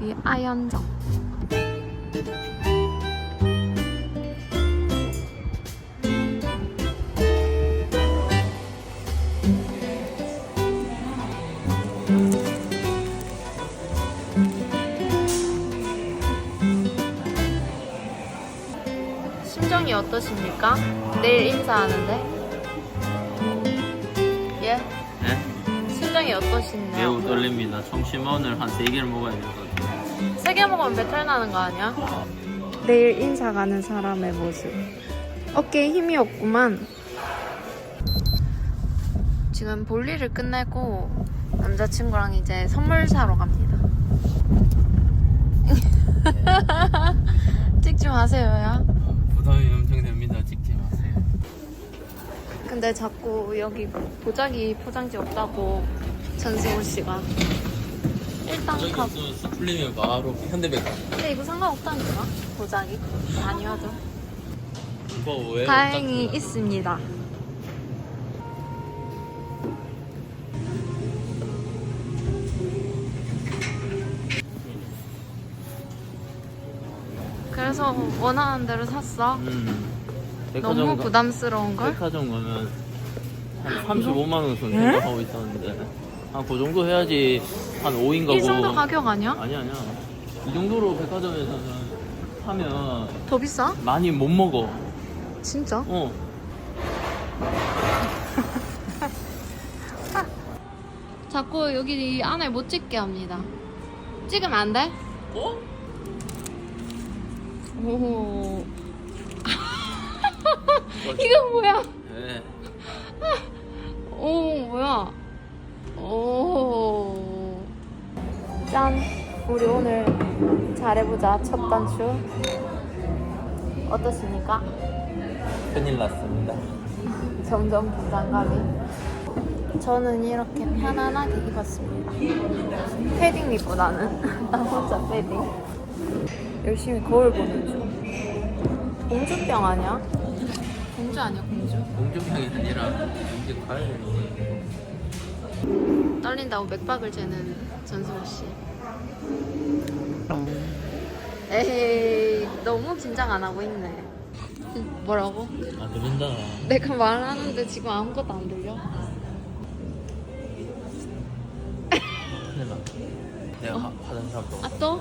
여기 아현정. 심정이 어떠십니까? 내일 인사하는데. 예? 네? 심정이 어떠신데요? 매우 떨립니다. 청심원을 한 3개를 먹어야 돼가지고. 세 개 먹으면 배탈 나는 거 아니야? 내일 인사 가는 사람의 모습. 어깨에 힘이 없구만. 지금 볼일을 끝내고 남자친구랑 이제 선물 사러 갑니다. 찍지 마세요 야. 부담이 엄청 됩니다. 찍지 마세요. 근데 자꾸 여기 보자기 포장지 없다고 전승우 씨가. 일단 가. 저기서 풀리면 바로 현대백화. 근데 이거 상관없다니까 보자기. 아니어도. 이거 왜? 다행히 있습니다. 그래서 원하는 대로 샀어. 음. 너무 부담스러운 걸? 백화점 가면 한 35만 원선 생각하고 있었는데 한그 정도 해야지 한 5인 가고. 이 정도 가격 아니야? 아니 아니야. 이 정도로 백화점에서는 하면 더 비싸? 많이 못 먹어. 진짜? 어. 자꾸 여기 안에 못 찍게 합니다. 찍으면 안 돼? 어? 오. 이건 뭐야? 네. 오 뭐야? 짠. 우리 오늘 잘해보자 첫 단추. 어떠십니까? 큰일 났습니다. 점점 긴장감이. 저는 이렇게 편안하게 입었습니다. 패딩 입고 나는 나 혼자 패딩. 열심히 거울 보는 중. 공주병 아니야? 공주 아니야 공주? 공주병이 아니라 이제 과일 떨린다고 맥박을 재는 전승우 씨. 에이 너무 긴장 안 하고 있네. 뭐라고? 아 들린다. 내가 말하는데 지금 아무것도 안 들려? 큰일 났다. 내가 화- 화장실 갔다 아 또?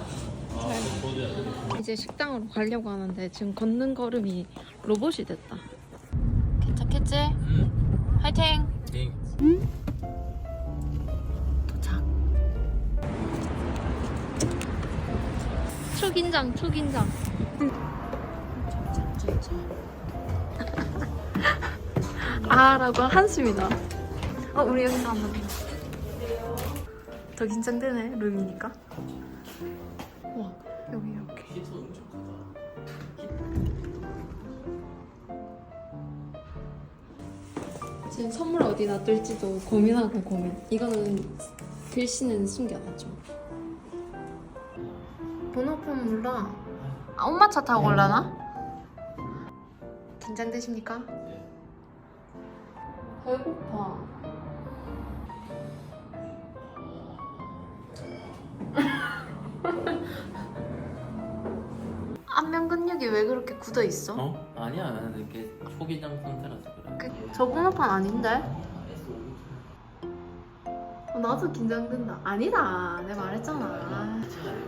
아, 돼. 이제 식당으로 가려고 하는데 지금 걷는 걸음이 로봇이 됐다. 괜찮겠지? 음. 화이팅! 띵. 초긴장, 초긴장. 아라고 한숨이다. 어, 우리 여기서 한번 해. 더 긴장되네, 룸이니까. 와, 여기 이렇게. 지금 선물 어디 놔둘지도 고민하고 고민. 이거는 글씨는 숨겨놨죠. 번호판 몰라. 아, 엄마 차 타고 올라나? 긴장되십니까? 배고파. 안면 근육이 왜 그렇게 굳어 있어? 어? 아니야. 이렇게 초기장 상태라서 그래. 그, 저 번호판 아닌데? 어, 나도 긴장된다. 아니다. 내가 말했잖아.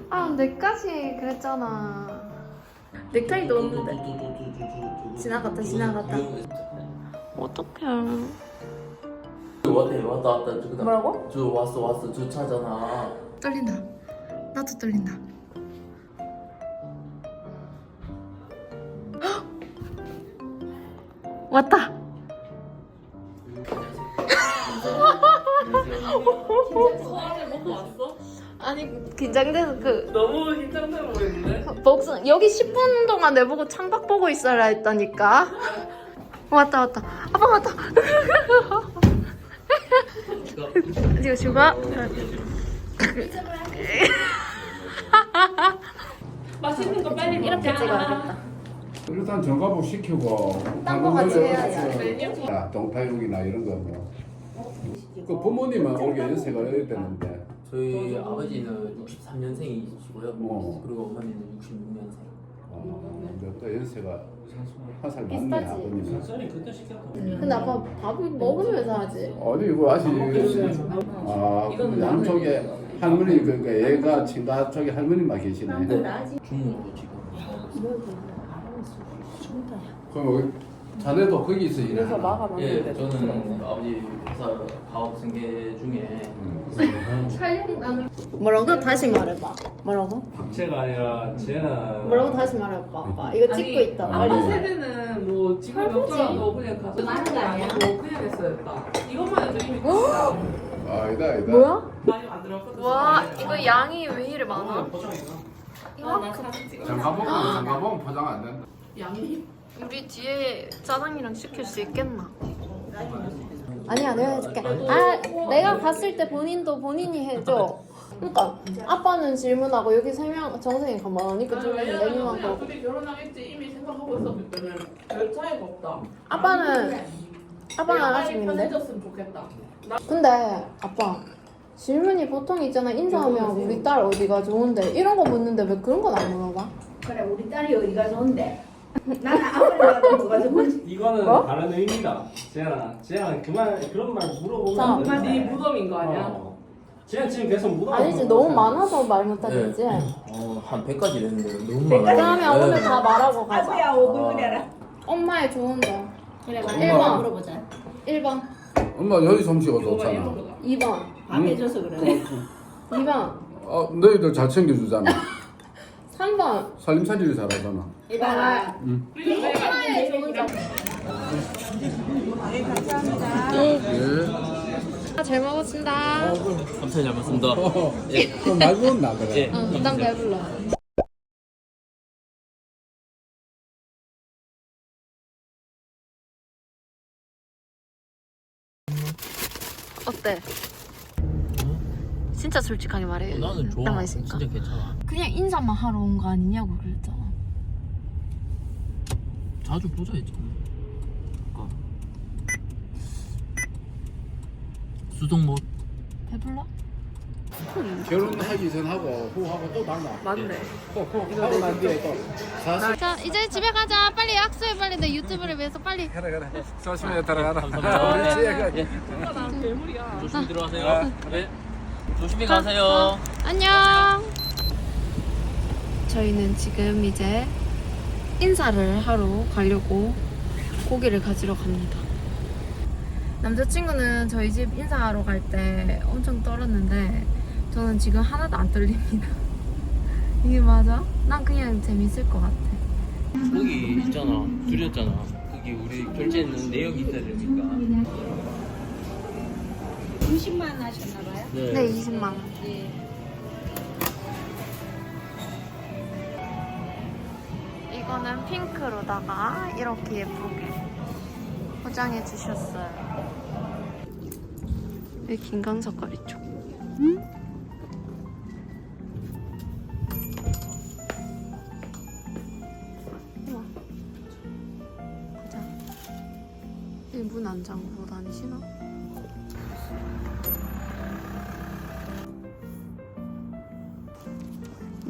아, 내까지 그랬잖아. 넥타이도 없는데. 지나갔다, 지나갔다. 어떡해. 왔다 왔다 왔다. 저기다. 뭐라고? 저 왔어 왔어 주차잖아. 떨린다. 나도 떨린다. 헉! 왔다. 아니 긴장돼서 그 너무 긴장돼 보이는데? 복숭 여기 10분 동안 내보고 창밖 보고 있어라 했다니까. 왔다 왔다. 아빠 왔다. 이거 죽어. 맛있는 거 빨리 이렇게 찍어야겠다. 일단 정가복 시키고 딴거 같이 해야지. 야, 동파육이나 이런 거 뭐. 그 부모님은 올게 연세가 되는데 저희 아버지는 63년생이시고요. 어. 그리고 어머니는 66년생. 어, 근데 또 연세가 한 살 많네 비슷하지? 아버님. 근데 아빠 밥을 먹으면서 하지. 어디 이거 아직 아 양쪽에 할머니 그러니까 얘가 친가 쪽에 할머니만 계시네. 중으로 지금. 그럼 자네도 거기서 일해. 예, 저는 아버지 회사 가업 승계 중에 뭐라고? 다시 말해봐. 뭐라고? 박제가 아니라 쟤는 뭐라고 다시 말해봐. 아빠 이거 찍고 있다. 아니, 빨리. 세대는 뭐 지금 몇 할아버지. 살도 그냥 가서 많은 거 아니야? 뭐 그냥 했어야 했다. 이것만 해도 이미 끝이다. 아니다 아니다. 뭐야? 많이 안 들어갔거든. 와 이거 양이 왜 이래 많아? 아, 나 사진 찍어. 장가복은 장가복은 포장 안 된다. 양이 우리 뒤에 짜장이랑 시킬 수 있겠나? 아니야 내가 해줄게. 아 내가 갔을 때 본인도 본인이 해줘. 그러니까 아빠는 질문하고 여기 세명 정생이 가만하니까 질문 왜냐면 내님하고 둘이 결혼하겠지. 이미 생각하고 있었기 때문에 별 차이가 없다. 아빠는 아빠는 안 빨리 하시는데 편해졌으면 좋겠다. 근데 아빠 질문이 보통 있잖아. 인사하면 우리 딸 어디가 좋은데? 이런 거 묻는데 왜 그런 건 안 물어봐? 그래 우리 딸이 어디가 좋은데 나는 아무리 봐도 뭐가 좋은지 이거는 뭐? 다른 의미다. 쟤는 쟤는 그만 그런 말 물어보면 자, 안 정말. 네 무덤인 거 아니야? 어. 쟤는 지금 계속 물어. 아니지 너무 많아서 말 못하겠지 어, 한 100가지 됐는데 너무 많아요. 그러면 오늘 네. 다 말하고 가자 아구야 오글 그래라 엄마의 좋은 점 그래 엄마. 말해봐 물어보자 1번 엄마 여기 솜씨가 이거만 좋잖아. 이거보다. 2번 밥 해줘서 그래 2번 어 너희들 잘 챙겨주잖아. 3번 살림살이를 잘하잖아. 이봐라 내가 엄마의 좋은 점 예. 잘 먹었습니다 감사히 잘 먹습니다. 예. 그럼 말 부었나 그래. 예. 응, 일단 배불러 어때? 진짜 솔직하게 말해 어, 나는 좋아. 남아있으니까 진짜 괜찮아. 그냥 인사만 하러 온 거 아니냐고 그랬잖아 자주 보자 했잖아. 그러니까. 수동 못. 배불러? 결혼하기 전하고 후하고 또 달라. 맞네. 하고 난 뒤에 또 사실 자 이제 집에 가자 빨리 악수해 빨리 내 유튜브를 위해서 빨리 그래 그래. 조심히 들어가라. 감사합니다. 우리 지혜가 예. 난 괴물이야. 조심히 들어가세요. 네. 조심히 가세요. 안녕. 저희는 지금 이제 인사를 하러 가려고 고기를 가지러 갑니다. 남자친구는 저희 집 인사하러 갈 때 엄청 떨었는데 저는 지금 하나도 안 떨립니다. 이게 맞아? 난 그냥 재밌을 것 같아. 거기 있잖아. 줄였잖아. 거기 우리 결제는 내역이 있어야 되니까. 20만 원 하셨나봐요 네. 네, 20만 원. 이거는 핑크로다가 이렇게 예쁘게 포장해 주셨어요. 여기 김광석 거리 쪽. 우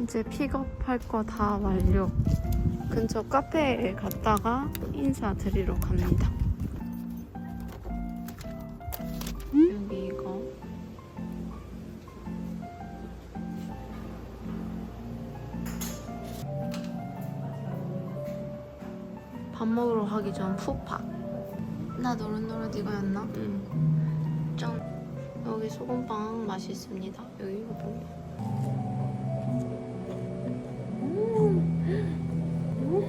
이제 픽업할 거 다 완료. 근처 카페에 갔다가 인사드리러 갑니다. 여기 이거. 밥 먹으러 가기 전 푸파. 나 노릇노릇 이거였나? 응. 짠. 여기 소금빵 맛있습니다. 여기 이거 봐.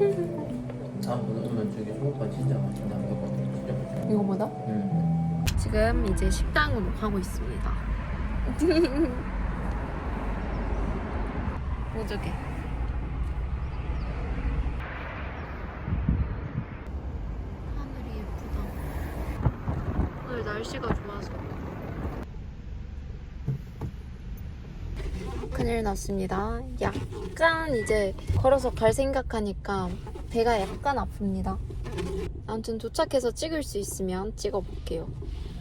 다음번에 오면 저기 소금빵 진짜 맛있다. 이거 진짜 맛있다. 이거보다? 응. 지금 이제 식당으로 가고 있습니다. 오저게. 하늘이 예쁘다. 오늘 날씨가 좋아서. 큰일 났습니다. 약간 이제 걸어서 갈 생각하니까 배가 약간 아픕니다. 아무튼 도착해서 찍을 수 있으면 찍어볼게요.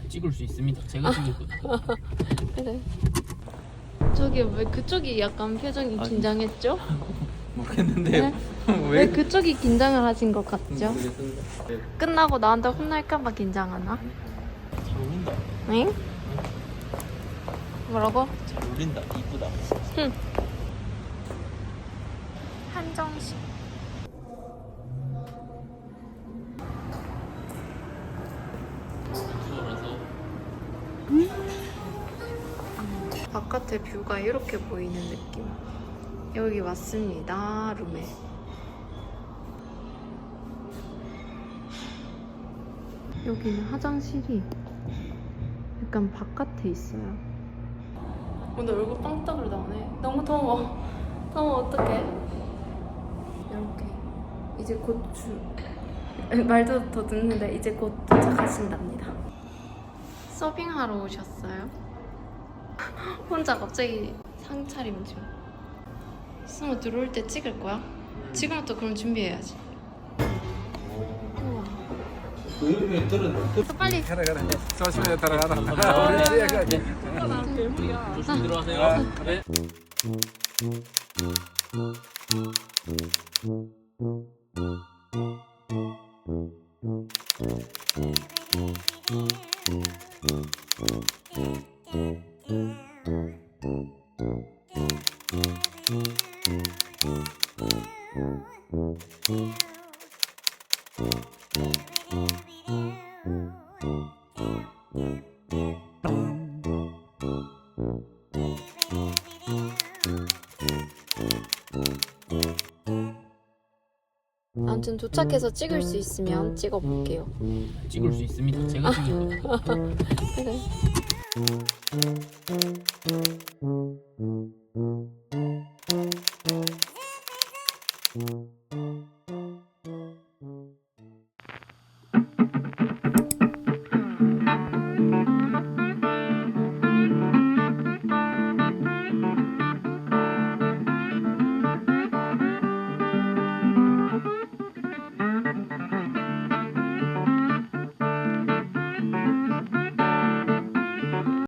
찍을 수 있습니다. 제가 찍을 거예요. 그래. 저기 왜 그쪽이 약간 표정이 아니. 긴장했죠? 모르겠는데 네? 왜 그쪽이 긴장을 하신 것 같죠? 모르겠습니다. 네, 끝나고 나한테 혼날까봐 긴장하나? 잘 어울린다. 응? 뭐라고? 잘 어울린다. 이쁘다. 한정식. 바깥의 뷰가 이렇게 보이는 느낌. 여기 왔습니다, 룸에. 여기는 화장실이 약간 바깥에 있어요. 오늘 얼굴 빵떡으로 나오네. 너무 더워. 더워, 어떡해. 이렇게. 이제 곧 주. 말도 더 듣는데 이제 곧 도착하신답니다. 서빙하러 오셨어요? 혼자 갑자기 상차림 중. 승우 들어올 때 찍을 거야? 지금부터 그럼 준비해야지. 그 빨리 그래 조심해 들어가라 감사합니다. 우리 지혜가 조심히 들어가세요. 네. Mm-hmm. 아무튼 도착해서 찍을 수 있으면 찍어볼게요. 찍을 수 있습니다. 제가 아. 찍는 거예요. 그래.